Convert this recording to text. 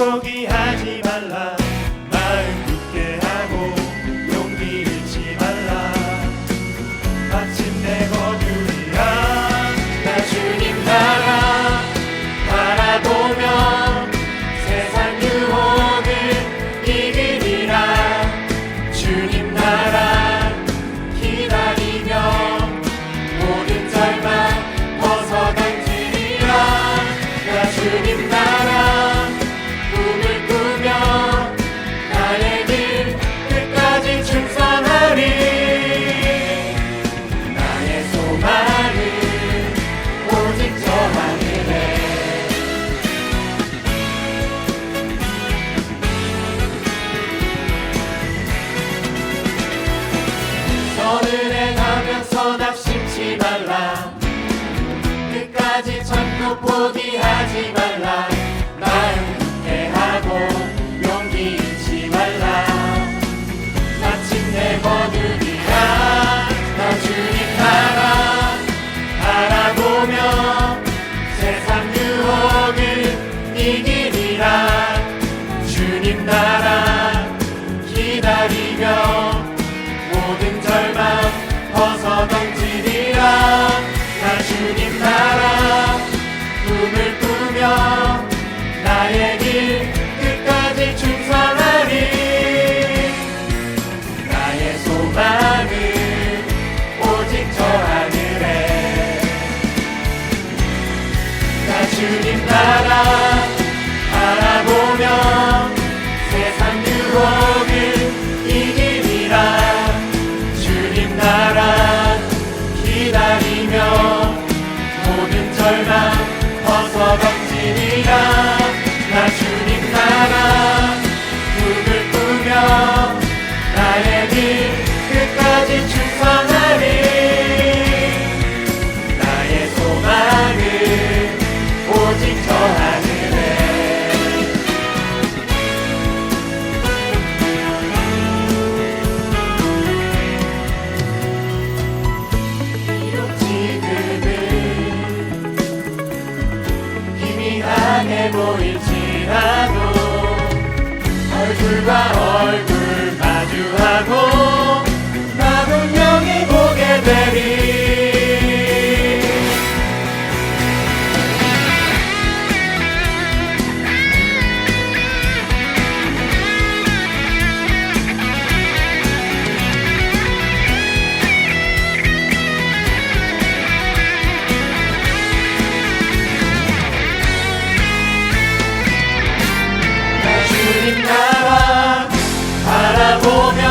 boogie 끝까지 천국 포기하지 말라. 나를 회하고 용기 잃지 말라. 마침내 거두리라. 나 주님 따라. 바라보며 세상 유혹을 이기리라. 주님 따라 기다리며 모든 절망 벗어던지리. 주님 나라. right. 国标